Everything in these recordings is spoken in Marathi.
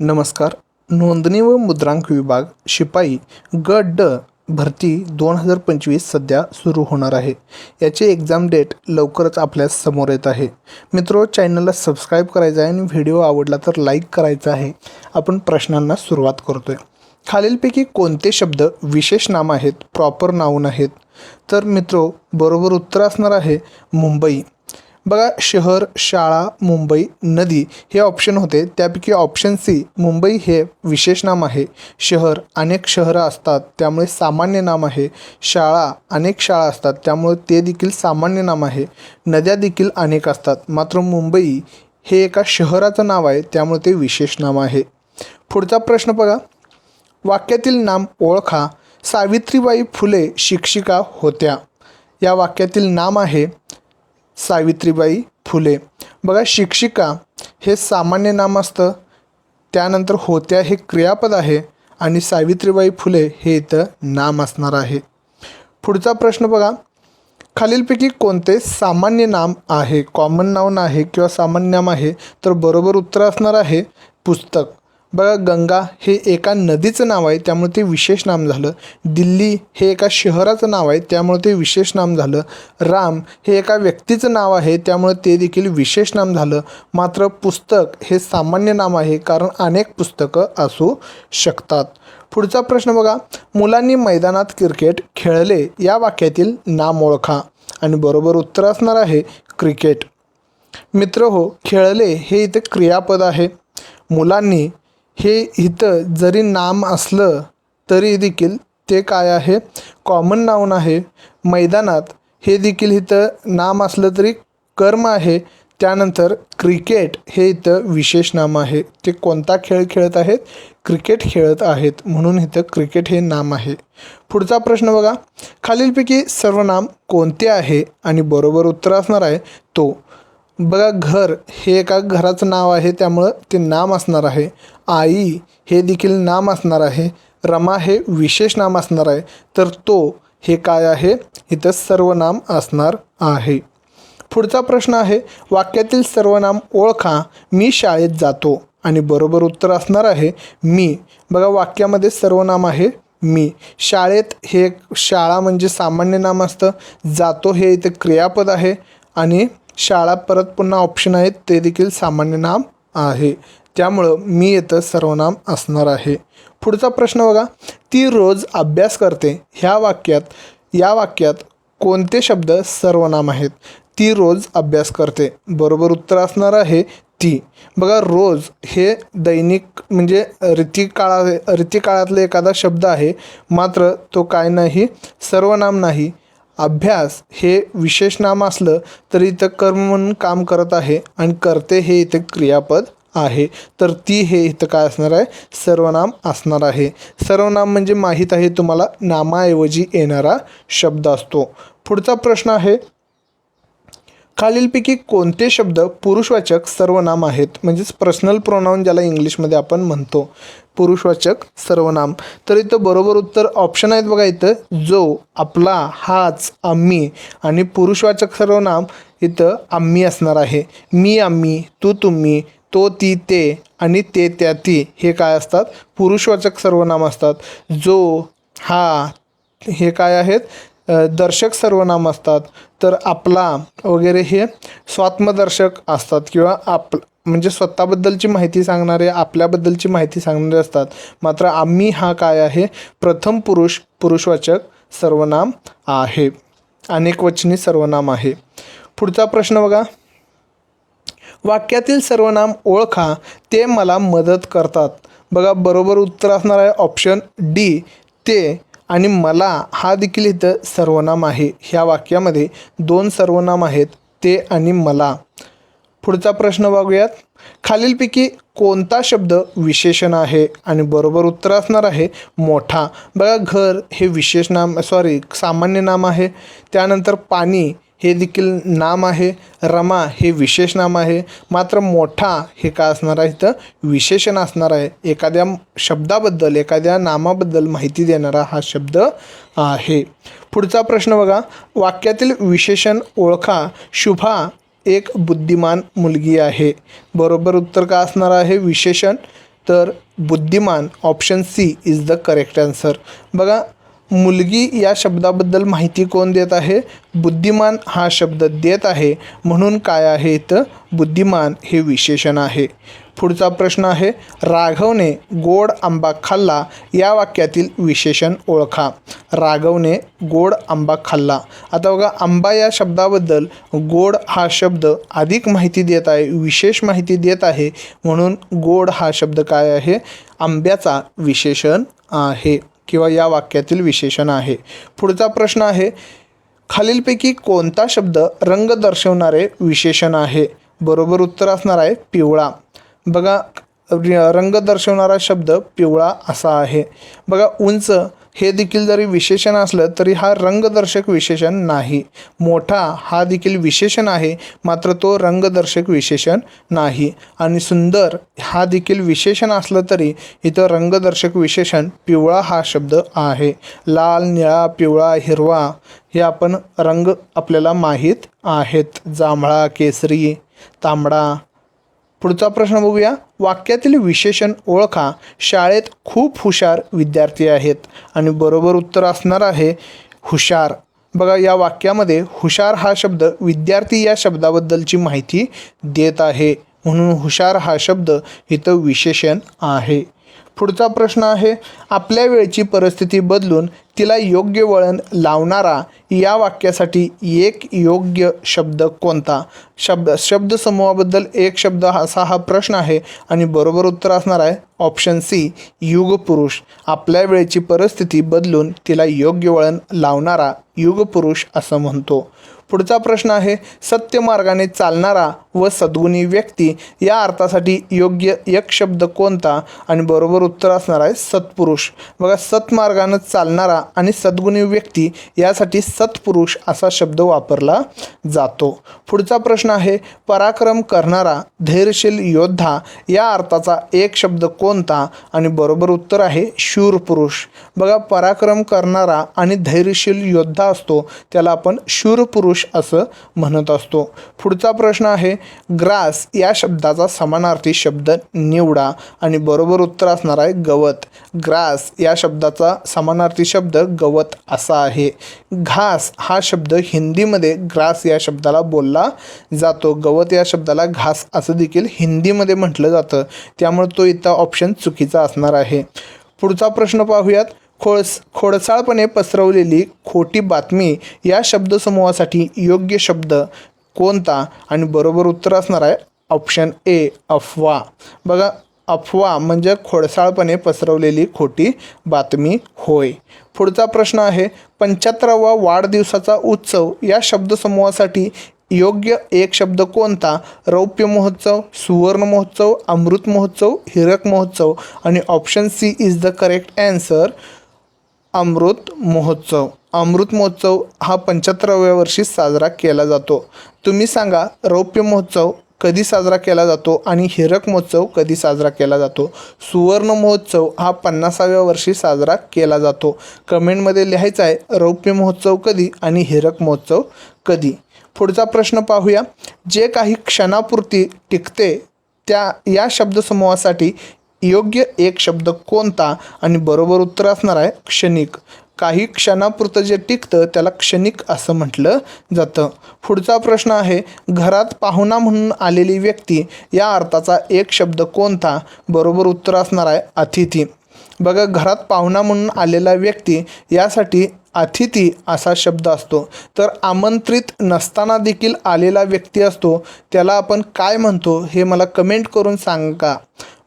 नमस्कार. नोंदणी व मुद्रांक विभाग शिपाई गट ड भरती दोन हजार पंचवीस सध्या सुरू होणार आहे. याची एक्झाम डेट लवकरच आपल्यासमोर येत आहे. मित्रो चॅनलला सबस्क्राईब करायचं आहे आणि व्हिडिओ आवडला तर लाईक करायचा आहे. आपण प्रश्नांना सुरुवात करतो आहे खालीलपैकी कोणते शब्द विशेष नाम आहेत प्रॉपर नाऊन आहेत? तर मित्रो बरोबर उत्तर असणार आहे मुंबई. बघा शहर शाळा मुंबई नदी हे ऑप्शन होते. त्यापैकी ऑप्शन सी मुंबई हे विशेष नाम आहे. शहर अनेक शहरं असतात त्यामुळे सामान्य नाम आहे. शाळा अनेक शाळा असतात त्यामुळे ते देखील सामान्य नाम आहे. नद्या देखील अनेक असतात मात्र मुंबई हे एका शहराचं नाव आहे त्यामुळे ते विशेष नाम आहे. पुढचा प्रश्न बघा. वाक्यातील नाम ओळखा. सावित्रीबाई फुले शिक्षिका होत्या. या वाक्यातील नाम आहे सावित्रीबाई फुले. बघा शिक्षिका हे सामान्य नाम असतं. त्यानंतर होत्या हे क्रियापद आहे आणि सावित्रीबाई फुले हे इथं नाम असणार आहे. पुढचा प्रश्न बघा. खालीलपैकी कोणते सामान्य नाम आहे? कॉमन नाऊन आहे किंवा सामान्य नाम आहे तर बरोबर उत्तर असणार आहे पुस्तक. बघा गंगा हे एका नदीचं नाव आहे त्यामुळे ते विशेष नाम झालं. दिल्ली हे एका शहराचं नाव आहे त्यामुळे ते विशेष नाम झालं. राम हे एका व्यक्तीचं नाव आहे त्यामुळे ते देखील विशेष नाम झालं. मात्र पुस्तक हे सामान्य नाम आहे कारण अनेक पुस्तकं असू शकतात. पुढचा प्रश्न बघा. मुलांनी मैदानात क्रिकेट खेळले या वाक्यातील नाम ओळखा. आणि बरोबर उत्तर असणार आहे क्रिकेट. मित्र हो खेळले हे इथे क्रियापद आहे. मुलांनी हे इथं जरी नाम असलं तरी देखील ते काय आहे? कॉमन नाऊन आहे. मैदानात हे देखील इथं नाम असलं तरी कर्म आहे. त्यानंतर क्रिकेट हे इथं विशेष नाम आहे. ते कोणता खेळ खेळत आहेत? क्रिकेट खेळत आहेत. म्हणून इथं क्रिकेट हे नाम आहे. पुढचा प्रश्न बघा. खालीलपैकी सर्व नाम कोणते आहे? आणि बरोबर उत्तर असणार आहे तो बघा घर हे एका घराचं नाव आहे त्यामुळं ते नाम असणार आहे. आई हे देखील नाम असणार आहे. रमा हे विशेष नाम असणार आहे. तर तो हे काय आहे? इथं सर्वनाम असणार आहे. पुढचा प्रश्न आहे वाक्यातील सर्वनाम ओळखा. मी शाळेत जातो. आणि बरोबर उत्तर असणार आहे मी. बघा वाक्यामध्ये सर्वनाम आहे मी. शाळेत हे एक शाळा म्हणजे सामान्य नाम असतं. जातो हे इथे क्रियापद आहे. आणि शाळा परत पुन्हा ऑप्शन आहेत ते देखील सामान्य नाम आहे. त्यामुळं मी येतं सर्वनाम असणार आहे. पुढचा प्रश्न बघा. ती रोज अभ्यास करते. ह्या वाक्यात या वाक्यात कोणते शब्द सर्वनाम आहेत? ती रोज अभ्यास करते. बरोबर उत्तर असणार आहे ती. बघा रोज हे दैनिक म्हणजे रीतिकाळा रीतिकाळातलं एखादा शब्द आहे मात्र तो काय नाही सर्वनाम नाही. अभ्यास हे विशेष नाम असलं तरी इथं कर्म म्हणून काम करत आहे आणि करते हे इथं क्रियापद आहे. तर ती हे इथं काय असणार आहे? सर्वनाम असणार आहे. सर्वनाम म्हणजे माहीत आहे तुम्हाला नामाऐवजी येणारा शब्द असतो. पुढचा प्रश्न आहे खालीलपैकी कोणते शब्द पुरुषवाचक सर्वनाम आहेत? म्हणजेच पर्सनल प्रोनाऊन ज्याला इंग्लिशमध्ये आपण म्हणतो. पुरुषवाचक सर्वनाम. तर इथं बरोबर उत्तर ऑप्शन आहेत बघा इथं. जो आपला हाच आम्ही आणि पुरुषवाचक सर्वनाम इथं आम्ही असणार आहे. मी आम्ही तू तुम्ही तो ती ते आणि ते त्या ती हे काय असतात? पुरुषवाचक सर्वनाम असतात. जो हा हे काय आहेत? दर्शक सर्वनाम असतात तर आपला वगैरे हे स्वात्मदर्शक असतात किंवा आप म्हणजे स्वतःबद्दलची माहिती सांगणारे आपल्याबद्दलची माहिती सांगणारे असतात. मात्र आम्ही हा काय आहे? प्रथम पुरुष पुरुषवाचक सर्वनाम आहे. अनेकवचनी सर्वनाम आहे. पुढचा प्रश्न बघा. वाक्यातील सर्वनाम ओळखा ते मला मदत करतात. बघा बरोबर उत्तर असणार आहे ऑप्शन डी. ते आणि मला हा देखील इथं सर्वनाम आहे. ह्या वाक्यामध्ये दोन सर्वनाम आहेत ते आणि मला. पुढचा प्रश्न बघूयात. खालीलपैकी कोणता शब्द विशेषण आहे? आणि बरोबर उत्तर असणार आहे मोठा. बघा घर हे विशेष नाम सॉरी सामान्य नाम आहे. त्यानंतर पाणी हे देखील नाम आहे. रमा हे विशेष नाम आहे. मात्र मोठा हे काय असणार आहे? इथं विशेषण असणार आहे. एखाद्या शब्दाबद्दल एखाद्या नामाबद्दल माहिती देणारा हा शब्द आहे. पुढचा प्रश्न बघा. वाक्यातील विशेषण ओळखा. शुभा एक बुद्धिमान मुलगी आहे. बरोबर उत्तर का असणार आहे? विशेषण. तर बुद्धिमान option C is the correct answer बघा मुलगी या शब्दाबद्दल माहिती कोण देत आहे? बुद्धिमान हा शब्द देत आहे. म्हणून काय आहे इथं? बुद्धिमान हे विशेषण आहे. पुढचा प्रश्न आहे राघवने गोड आंबा खाल्ला. या वाक्यातील विशेषण ओळखा. राघवने गोड आंबा खाल्ला. आता बघा आंबा या शब्दाबद्दल गोड हा शब्द अधिक माहिती देत आहे विशेष माहिती देत आहे. म्हणून गोड हा शब्द काय आहे? आंब्याचा विशेषण आहे. किंवा या वाक्यातील विशेषण आहे. पुढचा प्रश्न आहे खालीलपैकी कोणता शब्द रंग दर्शवणारे विशेषण आहे? बरोबर उत्तर असणार आहे पिवळा. बघा रंग दर्शवणारा शब्द पिवळा असा आहे. बघा उंच हे देखील जरी विशेषण असलं तरी हा रंगदर्शक विशेषण नाही. मोठा हा देखील विशेषण आहे मात्र तो रंगदर्शक विशेषण नाही. आणि सुंदर हा देखील विशेषण असलं तरी इथं रंगदर्शक विशेषण पिवळा हा शब्द आहे. लाल निळा पिवळा हिरवा हे आपण रंग आपल्याला माहीत आहेत. जांभळा केसरी तांबडा पुढचा प्रश्न बघूया. वाक्यातील विशेषण ओळखा. शाळेत खूप हुशार विद्यार्थी आहेत. आणि बरोबर उत्तर असणार आहे हुशार. बघा या वाक्यामध्ये हुशार हा शब्द विद्यार्थी या शब्दाबद्दलची माहिती देत आहे. म्हणून हुशार हा शब्द इथं विशेषण आहे. पुढचा प्रश्न आहे आपल्या वेळची परिस्थिती बदलून तिला योग्य वळण लावणारा या वाक्यासाठी एक योग्य शब्द कोणता? शब्द शब्दसमूहाबद्दल एक शब्द असा हा प्रश्न आहे आणि बरोबर उत्तर असणार आहे ऑप्शन सी युगपुरुष. आपल्या वेळेची परिस्थिती बदलून तिला योग्य वळण लावणारा युगपुरुष असं म्हणतो. पुढचा प्रश्न आहे सत्य मार्गाने चालणारा व सद्गुणी व्यक्ती या अर्थासाठी योग्य एक शब्द कोणता आणि बरोबर उत्तर असणार आहे सत्पुरुष. बघा सत्मार्गानं चालणारा आणि सद्गुणी व्यक्ती यासाठी सत्पुरुष असा शब्द वापरला जातो. पुढचा प्रश्न आहे पराक्रम करणारा धैर्यशील योद्धा या अर्थाचा एक शब्द कोणता आणि बरोबर उत्तर आहे शूरपुरुष. बघा पराक्रम करणारा आणि धैर्यशील योद्धा असतो त्याला आपण शूरपुरुष असं म्हणत असतो. पुढचा प्रश्न आहे ग्रास या शब्दाचा समानार्थी शब्द निवडा आणि बरोबर उत्तर असणार आहे गवत. ग्रास या शब्दाचा समानार्थी शब्द गवत असा आहे. घास हा शब्द हिंदीमध्ये ग्रास या शब्दाला बोलला जातो. गवत या शब्दाला घास असं देखील हिंदीमध्ये म्हटलं जातं. त्यामुळे तो इथं ऑप्शन चुकीचा असणार आहे. पुढचा प्रश्न पाहूयात. खोळस खोडसाळपणे पसरवलेली खोटी बातमी या शब्दसमूहासाठी योग्य शब्द कोणता आणि बरोबर उत्तर असणार आहे? ऑप्शन ए अफवा. बघा अफवा म्हणजे खोडसाळपणे पसरवलेली खोटी बातमी होय. पुढचा प्रश्न आहे पंच्याहत्तरावा वाढदिवसाचा उत्सव या शब्दसमूहासाठी योग्य एक शब्द कोणता? रौप्य महोत्सव सुवर्ण महोत्सव अमृत महोत्सव हिरक महोत्सव आणि option C is the correct answer अमृत महोत्सव. अमृत महोत्सव हा पंच्याहत्तराव्या वर्षी साजरा केला जातो. तुम्ही सांगा रौप्य महोत्सव कधी साजरा केला जातो आणि हिरक महोत्सव कधी साजरा केला जातो? सुवर्ण महोत्सव हा पन्नासाव्या वर्षी साजरा केला जातो. कमेंटमध्ये लिहायचं आहे रौप्य महोत्सव कधी आणि हिरक महोत्सव कधी? पुढचा प्रश्न पाहूया. जे काही क्षणापुरती टिकते त्या या शब्दसमूहासाठी योग्य एक शब्द कोणता आणि बरोबर उत्तर असणार आहे क्षणिक. काही क्षणापुरतं जे टिकतं त्याला क्षणिक असं म्हटलं जातं. पुढचा प्रश्न आहे घरात पाहुणा म्हणून आलेली व्यक्ती या अर्थाचा एक शब्द कोणता? बरोबर उत्तर असणार आहे अतिथी. बघा घरात पाहुणा म्हणून आलेला व्यक्ती यासाठी अतिथी असा शब्द असतो. तर आमंत्रित नसताना देखील आलेला व्यक्ती असतो त्याला आपण काय म्हणतो हे मला कमेंट करून सांगा.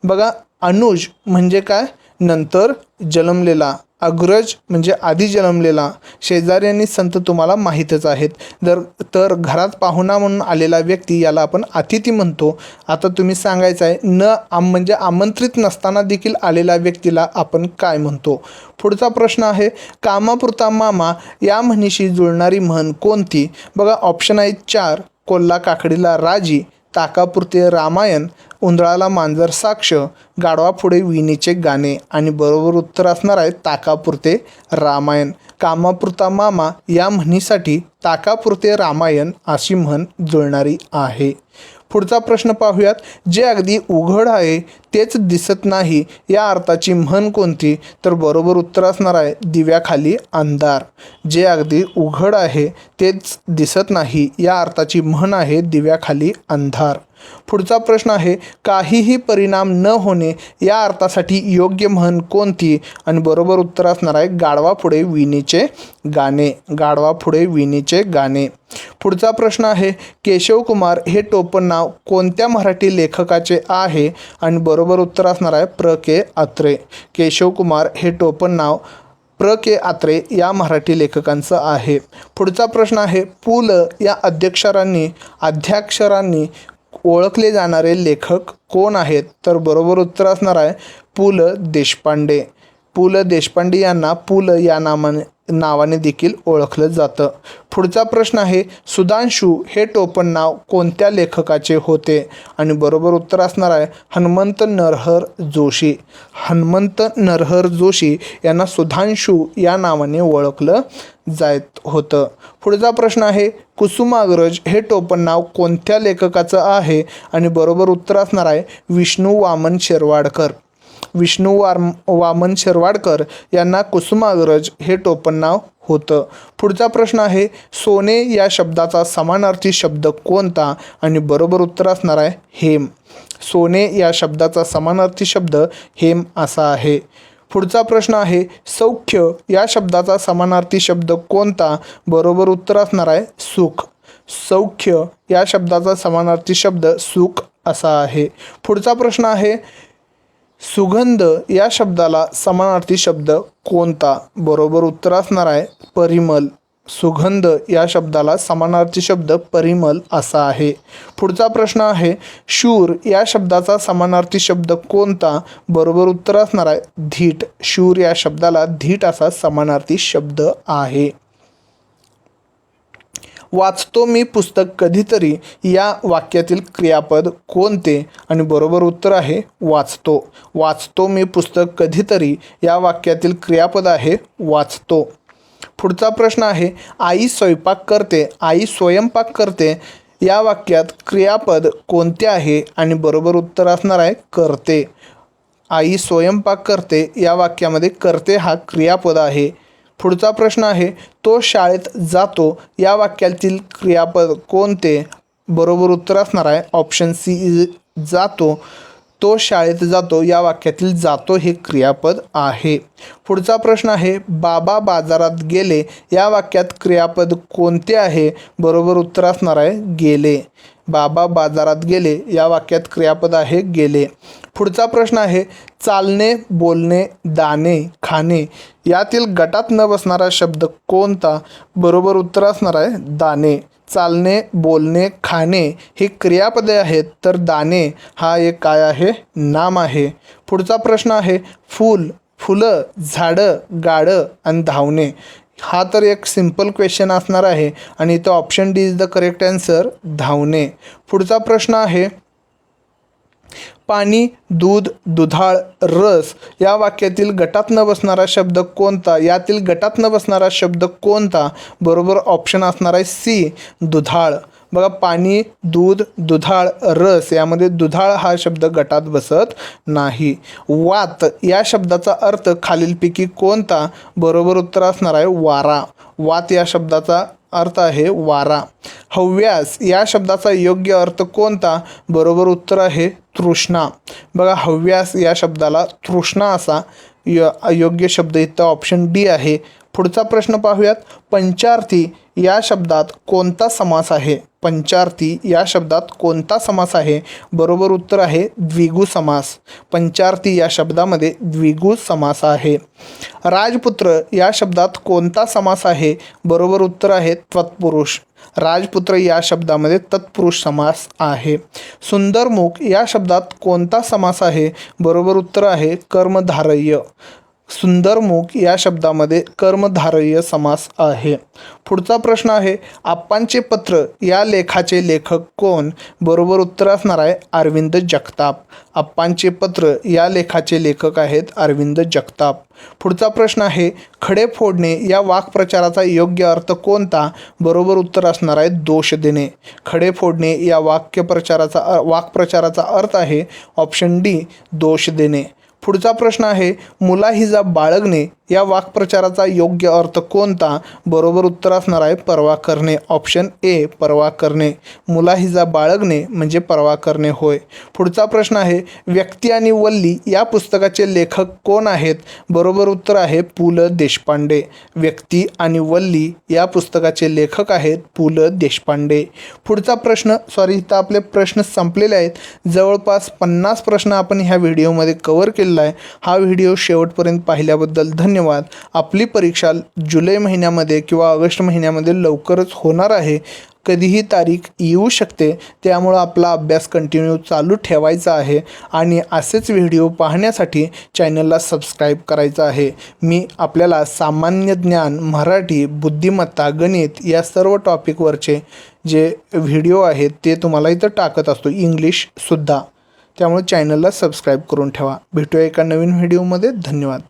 बघा अनुज म्हणजे काय? नंतर जन्मलेला. अग्रज म्हणजे आधी जन्मलेला. शेजारी आणि संत तुम्हाला माहीतच आहेत. जर तर घरात पाहुणा म्हणून आलेला व्यक्ती याला आपण अतिथी म्हणतो. आता तुम्ही सांगायचं आहे न आम म्हणजे आमंत्रित नसताना देखील आलेल्या व्यक्तीला आपण काय म्हणतो? पुढचा प्रश्न आहे कामापुरता मामा या म्हणीशी जुळणारी म्हण कोणती? बघा ऑप्शन आहे चार कोल्हा काकडीला राजी. ताकापुरते रामायण उंदळाला मांजर साक्ष गाढवापुढे विणीचे गाणे आणि बरोबर उत्तर असणार आहे ताकापुरते रामायण. कामापुरता मामा या म्हणीसाठी ताकापुरते रामायण अशी म्हण जुळणारी आहे. पुढचा प्रश्न पाहूयात. जे अगदी उघड आहे तेच दिसत नाही. या अर्थाची म्हण कोणती? तर बरोबर उत्तर असणार आहे दिव्याखाली अंधार. जे अगदी उघड आहे तेच दिसत नाही. या अर्थाची म्हण आहे दिव्याखाली अंधार. पुढचा प्रश्न आहे काहीही परिणाम न होणे या अर्थासाठी योग्य म्हण कोणती? आणि बरोबर उत्तर असणार आहे गाढवा पुढे विणीचे गाणे. गाढवा पुढे विणीचे गाणे. पुढचा प्रश्न आहे केशवकुमार हे टोपण नाव कोणत्या मराठी लेखकाचे आहे? आणि बरोबर उत्तर असणार आहे प्र. के. आत्रे. केशवकुमार हे टोपण नाव प्र. के. आत्रे या मराठी लेखकांचं आहे. पुढचा प्रश्न आहे पु. ल. या अध्यक्षरांनी अध्याक्षरांनी ओळखले जाणारे लेखक कोण आहेत? तर बरोबर उत्तर असणार आहे पु. ल. देशपांडे. पु. ल. देशपांडे यांना पु. ल. या नामाने नावाने देखील ओळखलं जातं. पुढचा प्रश्न आहे सुधांशू हे टोपण नाव कोणत्या लेखकाचे होते? आणि बरोबर उत्तर असणार आहे हनुमंत नरहर जोशी. हनुमंत नरहर जोशी यांना सुधांशू या नावाने ओळखलं जायत होतं. पुढचा प्रश्न आहे कुसुमाग्रज हे टोपण नाव कोणत्या लेखकाचं आहे? आणि बरोबर उत्तर असणार आहे विष्णू वामन शिरवाडकर. विष्णू वार वामन शिरवाडकर यांना कुसुमाग्रज हे टोपण नाव होतं. पुढचा प्रश्न आहे सोने या शब्दाचा समानार्थी शब्द कोणता? आणि बरोबर उत्तर असणार आहे हेम. सोने या शब्दाचा समानार्थी शब्द हेम असा आहे. पुढचा प्रश्न आहे सौख्य या शब्दाचा समानार्थी शब्द कोणता? बरोबर उत्तर असणार आहे सुख. सौख्य या शब्दाचा समानार्थी शब्द सुख असा आहे. पुढचा प्रश्न आहे सुगंध या शब्दाला समानार्थी शब्द कोणता? बरोबर उत्तर असणार आहे परिमल. सुगंध या शब्दाला समानार्थी शब्द परिमल असा आहे. पुढचा प्रश्न आहे शूर या शब्दाचा समानार्थी शब्द कोणता? बरोबर उत्तर असणार आहे धीट. शूर या शब्दाला धीट असा समानार्थी शब्द आहे. वाचतो मी पुस्तक कधीतरी या वाक्यातील क्रियापद कोणते? आणि बरोबर उत्तर आहे वाचतो. वाचतो मी पुस्तक कधीतरी या वाक्यातील क्रियापद आहे वाचतो. पुढचा प्रश्न आहे आई स्वयंपाक करते आई स्वयंपाक करते. या वाक्यात क्रियापद कोणते आहे आणि बरोबर उत्तर असणार आहे करते. आई स्वयंपाक करते या वाक्यामध्ये करते हा क्रियापद आहे. पुढचा प्रश्न आहे तो शाळेत जातो या वाक्यातील क्रियापद कोणते? बरोबर उत्तर असणार आहे ऑप्शन सी जातो. तो शाळेत जातो या वाक्यातील जातो हे क्रियापद आहे. पुढचा प्रश्न आहे बाबा बाजारात गेले या वाक्यात क्रियापद कोणते आहे? बरोबर उत्तर असणार आहे गेले. बाबा बाजारात गेले या वाक्यात क्रियापद आहे गेले. पुढचा प्रश्न आहे चालणे बोलणे दाणे खाणे यातील गटात न बसणारा शब्द कोणता? बरोबर उत्तर असणार आहे दाणे. चालणे बोलणे खाणे हे क्रियापदे आहेत. तर दाणे हा एक काय आहे? नाम आहे. पुढचा प्रश्न आहे फूल फुलं झाडं गाडं आणि धावणे. हा तर एक सिंपल क्वेश्चन असणार आहे आणि तो option D is the correct answer धावणे. पुढचा प्रश्न आहे पाणी दूध दुधाळ रस या वाक्यातील गटात न बसणारा शब्द कोणता? यातील गटात न बसणारा शब्द कोणता? बरोबर ऑप्शन असणार आहे सी दुधाळ. बघा पाणी दूध दुधाळ रस यामध्ये दुधाळ हा शब्द गटात बसत नाही. वात या शब्दाचा अर्थ खालीलपैकी कोणता? बरोबर उत्तर असणार आहे वारा. वात या शब्दाचा अर्थ आहे वारा. हव्यास या शब्दाचा योग्य अर्थ कोणता? बरोबर उत्तर आहे तृष्णा. बघा हव्यास या शब्दाला तृष्णा असा य योग्य शब्द इथं ऑप्शन डी आहे. पुढचा प्रश्न पाहूयात. पंचार्थी या शब्दात कोणता समास आहे? पंचार्थी या शब्दात कोणता समास आहे? बरोबर उत्तर आहे द्विगु समास. पंचार्थी या शब्दामध्ये द्विगु समास आहे. राजपुत्र या शब्दात कोणता समास आहे? बरोबर उत्तर आहे त्वत्पुरुष. राजपुत्र या शब्दामध्ये तत्पुरुष समास आहे. सुंदरमुख या शब्दात कोणता समास आहे? बरोबर उत्तर आहे कर्मधारय. सुंदरमुख या शब्दामध्ये कर्मधारय समास आहे. पुढचा प्रश्न आहे आप्पांचे पत्र या लेखाचे लेखक कोण? बरोबर उत्तर असणार आहे अरविंद जगताप. आप्पांचे पत्र या लेखाचे लेखक आहेत अरविंद जगताप. पुढचा प्रश्न आहे खडे फोडणे या वाक्प्रचाराचा योग्य अर्थ कोणता? बरोबर उत्तर असणार आहे दोष देणे. खडे फोडणे या वाक्यप्रचाराचा वाक्प्रचाराचा अर्थ आहे ऑप्शन डी दोष देणे. पुढचा प्रश्न आहे मुलाहिजा बाळगणे या वाक्प्रचाराचा योग्य अर्थ कोणता? बरोबर उत्तर असणार आहे परवा करणे. ऑप्शन ए परवा करणे. मुलाहिजा बाळगणे म्हणजे परवा करणे होय. पुढचा प्रश्न आहे व्यक्ती आणि वल्ली या पुस्तकाचे लेखक कोण आहेत? बरोबर उत्तर आहे पु. ल. देशपांडे. व्यक्ती आणि वल्ली या पुस्तकाचे लेखक आहेत पु. ल. देशपांडे. पुढचा प्रश्न सॉरी इथं आपले प्रश्न संपलेले आहेत. जवळपास पन्नास प्रश्न आपण ह्या व्हिडिओमध्ये कवर केलेला आहे हा व्हिडिओ शेवटपर्यंत पाहिल्याबद्दल धन्यवाद. आपली परीक्षा जुलै महिन्यामध्ये किंवा ऑगस्ट महिन्यामध्ये लवकरच होणार आहे. कधीही तारीख येऊ शकते. त्यामुळं आपला अभ्यास कंटिन्यू चालू ठेवायचा आहे आणि असेच व्हिडिओ पाहण्यासाठी चॅनलला सबस्क्राईब करायचं आहे. मी आपल्याला सामान्य ज्ञान मराठी बुद्धिमत्ता गणित या सर्व टॉपिकवरचे जे व्हिडिओ आहेत ते तुम्हाला इथं टाकत असतो. इंग्लिशसुद्धा त्यामुळे चॅनलला सबस्क्राईब करून ठेवा. भेटूया एका नवीन व्हिडिओमध्ये धन्यवाद.